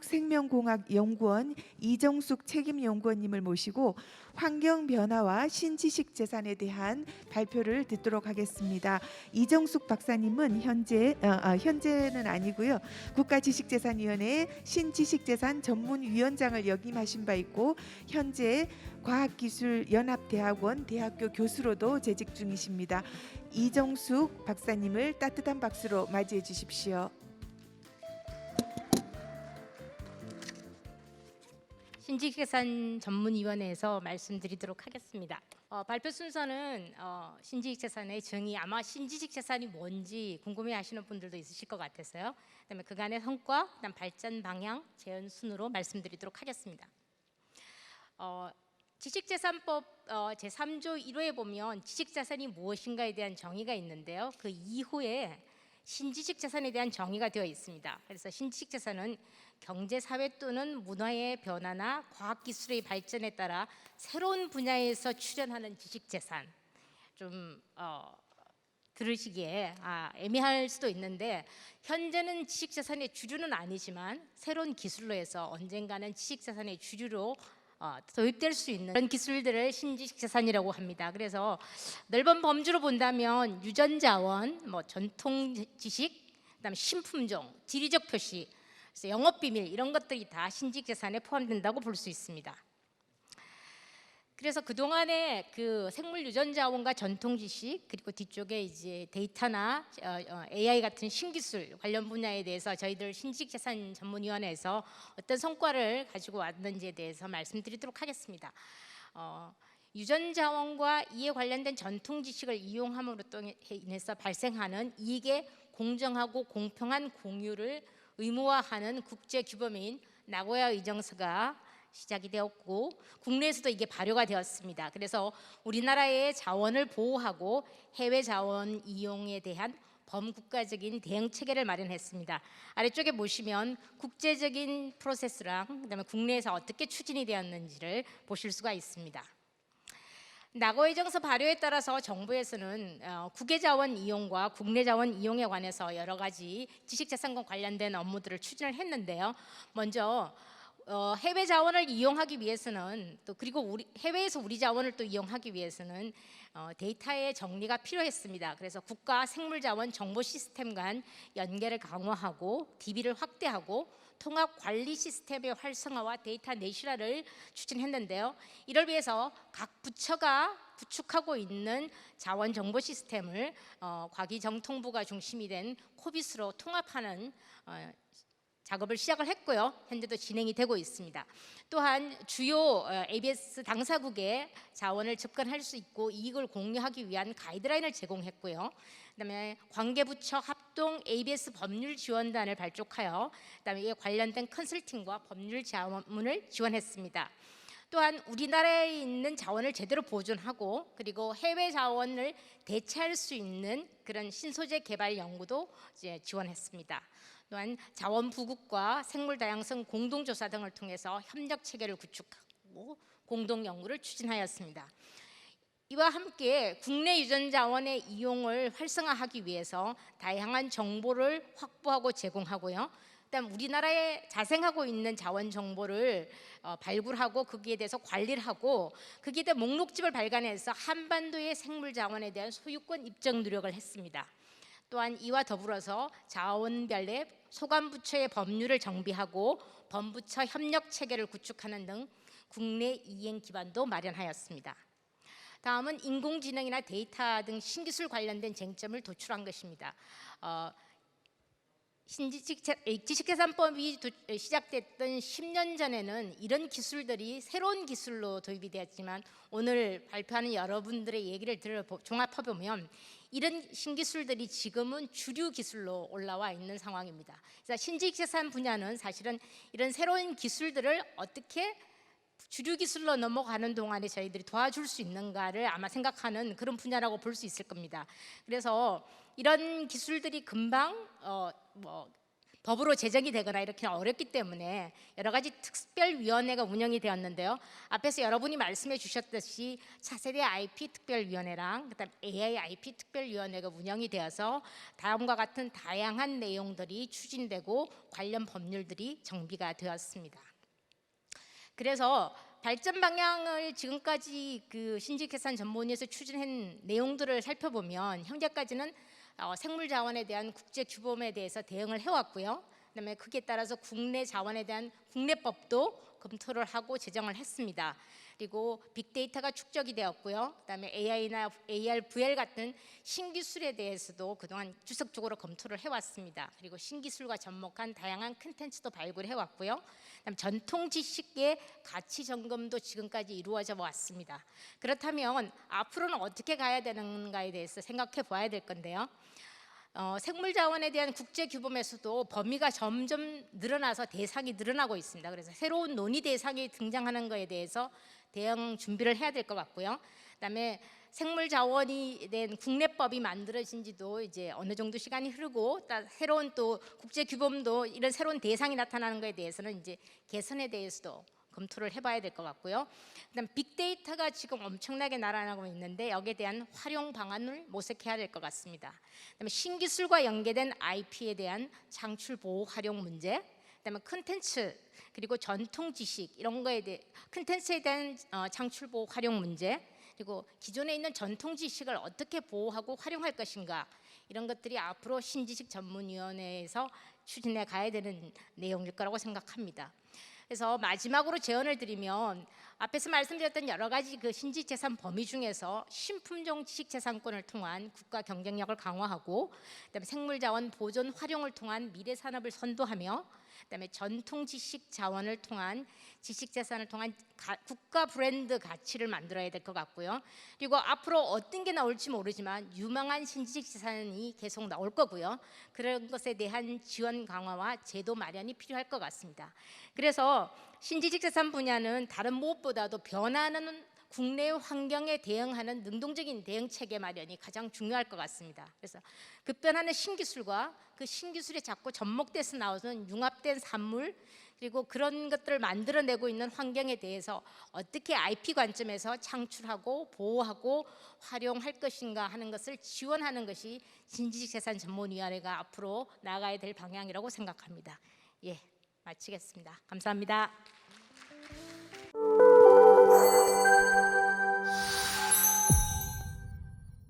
한국생명공학 연구원 이정숙 책임 연구원님을 모시고 환경 변화와 신지식 재산에 대한 발표를 듣도록 하겠습니다. 이정숙 박사님은 현재 어, 아, 현재는 아니고요. 국가지식재산위원회 신지식재산 전문위원장을 역임하신 바 있고 현재 과학기술연합대학원 대학교 교수로도 재직 중이십니다. 이정숙 박사님을 따뜻한 박수로 맞이해 주십시오. 신지식재산 전문위원회에서 말씀드리도록 하겠습니다. 어, 발표 순서는 어, 신지식재산의 정의 아마 신지식재산이 뭔지 궁금해하시는 분들도 있으실 것 같아서요. 그다음에 그간의 성과, 그다음 발전 방향, 재현 순으로 말씀드리도록 하겠습니다. 어, 지식재산법 어, 제3조 1호에 보면 지식자산이 무엇인가에 대한 정의가 있는데요. 그 2호에 신지식 자산에 대한 정의가 되어 있습니다. 그래서 신지식 자산은 경제 사회 또는 문화의 변화나 과학 기술의 발전에 따라 새로운 분야에서 출현하는 지식 재산. 좀 어, 들으시기에 아, 애매할 수도 있는데 현재는 지식 자산의 주류는 아니지만 새로운 기술로 해서 언젠가는 지식 자산의 주류로 어, 도입될 수 있는 그런 기술들을 신지식 자산이라고 합니다. 그래서 넓은 범주로 본다면 유전자원, 뭐 전통 지식, 그다음에 신품종, 지리적 표시, 그래서 영업 비밀 이런 것들이 다 신지식 자산에 포함된다고 볼 수 있습니다. 그래서 그 동안에 그 생물 유전 자원과 전통 지식 그리고 뒤쪽에 이제 데이터나 어, 어, AI 같은 신기술 관련 분야에 대해서 저희들 신지식재산 전문 위원회에서 어떤 성과를 가지고 왔는지에 대해서 말씀드리도록 하겠습니다. 어, 유전 자원과 이에 관련된 전통 지식을 이용함으로 또 인해서 발생하는 이익의 공정하고 공평한 공유를 의무화하는 국제 규범인 나고야 의정서가 시작이 되었고 국내에서도 이게 발효가 되었습니다. 그래서 우리나라의 자원을 보호하고 해외 자원 이용에 대한 범국가적인 대응 체계를 마련했습니다. 아래쪽에 보시면 국제적인 프로세스랑 그다음에 국내에서 어떻게 추진이 되었는지를 보실 수가 있습니다. 나고의 정서 발효에 따라서 정부에서는 어, 국외 자원 이용과 국내 자원 이용에 관해서 여러 가지 지식재산권 관련된 업무들을 추진을 했는데요. 먼저 어, 해외 자원을 이용하기 위해서는 또 그리고 우리 해외에서 우리 자원을 또 이용하기 위해서는 어, 데이터의 정리가 필요했습니다. 그래서 국가 생물자원 정보 시스템 간 연계를 강화하고 DB를 확대하고 통합 관리 시스템의 활성화와 데이터 내실화를 추진했는데요. 이를 위해서 각 부처가 구축하고 있는 자원 정보 시스템을 어, 과기정통부가 중심이 된 코비스로 통합하는 어, 작업을 시작을 했고요. 현재도 진행이 되고 있습니다. 또한 주요 어, ABS 당사국에 자원을 접근할 수 있고 이익을 공유하기 위한 가이드라인을 제공했고요. 그다음에 관계부처 합동 ABS 법률 지원단을 발족하여 그다음에 이에 관련된 컨설팅과 법률 자문을 지원했습니다. 또한 우리나라에 있는 자원을 제대로 보존하고 그리고 해외 자원을 대체할 수 있는 그런 신소재 개발 연구도 이제 지원했습니다. 또한 자원 부국과 생물 다양성 공동 조사 등을 통해서 협력 체계를 구축하고 공동 연구를 추진하였습니다. 이와 함께 국내 유전 자원의 이용을 활성화하기 위해서 다양한 정보를 확보하고 제공하고요. 그다음 우리나라에 자생하고 있는 자원 정보를 어, 발굴하고 거기에 대해서 관리를 하고 거기에 대한 목록집을 발간해서 한반도의 생물 자원에 대한 소유권 입증 노력을 했습니다. 또한 이와 더불어서 자원별의 소관 부처의 법률을 정비하고 범부처 협력 체계를 구축하는 등 국내 이행 기반도 마련하였습니다. 다음은 인공지능이나 데이터 등 신기술 관련된 쟁점을 도출한 것입니다. 어, 신지식재산법이 시작됐던 10년 전에는 이런 기술들이 새로운 기술로 도입이 되었지만 오늘 발표하는 여러분들의 얘기를 들어 종합해 보면 이런 신기술들이 지금은 주류 기술로 올라와 있는 상황입니다. 그래서 신지식재산 분야는 사실은 이런 새로운 기술들을 어떻게 주류 기술로 넘어가는 동안에 저희들이 도와줄 수 있는가를 아마 생각하는 그런 분야라고 볼 수 있을 겁니다. 그래서 이런 기술들이 금방 어, 뭐 법으로 제정이 되거나 이렇게 어렵기 때문에 여러 가지 특별위원회가 운영이 되었는데요. 앞에서 여러분이 말씀해 주셨듯이 차세대 IP 특별위원회랑 그다음 AI IP 특별위원회가 운영이 되어서 다음과 같은 다양한 내용들이 추진되고 관련 법률들이 정비가 되었습니다. 그래서 발전 방향을 지금까지 그 신직개산 전문위에서 추진한 내용들을 살펴보면 현재까지는 어, 생물 자원에 대한 국제 규범에 대해서 대응을 해왔고요. 그다음에 그에 따라서 국내 자원에 대한 국내법도 검토를 하고 제정을 했습니다. 그리고 빅데이터가 축적이 되었고요. 그다음에 AI나 AR, VR 같은 신기술에 대해서도 그동안 주석적으로 검토를 해왔습니다. 그리고 신기술과 접목한 다양한 콘텐츠도 발굴해 왔고요. 그다음 전통 지식의 가치 점검도 지금까지 이루어져 왔습니다. 그렇다면 앞으로는 어떻게 가야 되는가에 대해서 생각해 봐야 될 건데요. 어, 생물 자원에 대한 국제 규범에서도 범위가 점점 늘어나서 대상이 늘어나고 있습니다. 그래서 새로운 논의 대상이 등장하는 것에 대해서 대응 준비를 해야 될 것 같고요. 그다음에 생물 자원이 된 국내법이 만들어진 지도 이제 어느 정도 시간이 흐르고 또 새로운 또 국제 규범도 이런 새로운 대상이 나타나는 것에 대해서는 이제 개선에 대해서도 검토를 해봐야 될 것 같고요. 그다음 빅데이터가 지금 엄청나게 날아나고 있는데 여기에 대한 활용 방안을 모색해야 될 것 같습니다. 그다음에 신기술과 연계된 IP에 대한 창출 보호 활용 문제, 그다음에 콘텐츠 그리고 전통 지식 이런 거에 대해 콘텐츠에 대한 어, 창출 보호 활용 문제, 그리고 기존에 있는 전통 지식을 어떻게 보호하고 활용할 것인가 이런 것들이 앞으로 신지식 전문위원회에서 추진해 가야 되는 내용일 거라고 생각합니다. 그래서 마지막으로 제언을 드리면 앞에서 말씀드렸던 여러 가지 그 신지 재산 범위 중에서 신품종 지식 재산권을 통한 국가 경쟁력을 강화하고 그다음에 생물 자원 보존 활용을 통한 미래 산업을 선도하며 그다음에 전통 지식 자원을 통한 지식 재산을 통한 가- 국가 브랜드 가치를 만들어야 될 것 같고요. 그리고 앞으로 어떤 게 나올지 모르지만 유망한 신지식 재산이 계속 나올 거고요. 그런 것에 대한 지원 강화와 제도 마련이 필요할 것 같습니다. 그래서 신지식 재산 분야는 다른 무엇보다도 변화하는 국내 환경에 대응하는 능동적인 대응 체계 마련이 가장 중요할 것 같습니다. 그래서 급변하는 신기술과 그 신기술에 자꾸 접목돼서 나오는 융합된 산물 그리고 그런 것들을 만들어내고 있는 환경에 대해서 어떻게 IP 관점에서 창출하고 보호하고 활용할 것인가 하는 것을 지원하는 것이 진지재산 전문위원회가 앞으로 나가야 될 방향이라고 생각합니다. 예, 마치겠습니다. 감사합니다.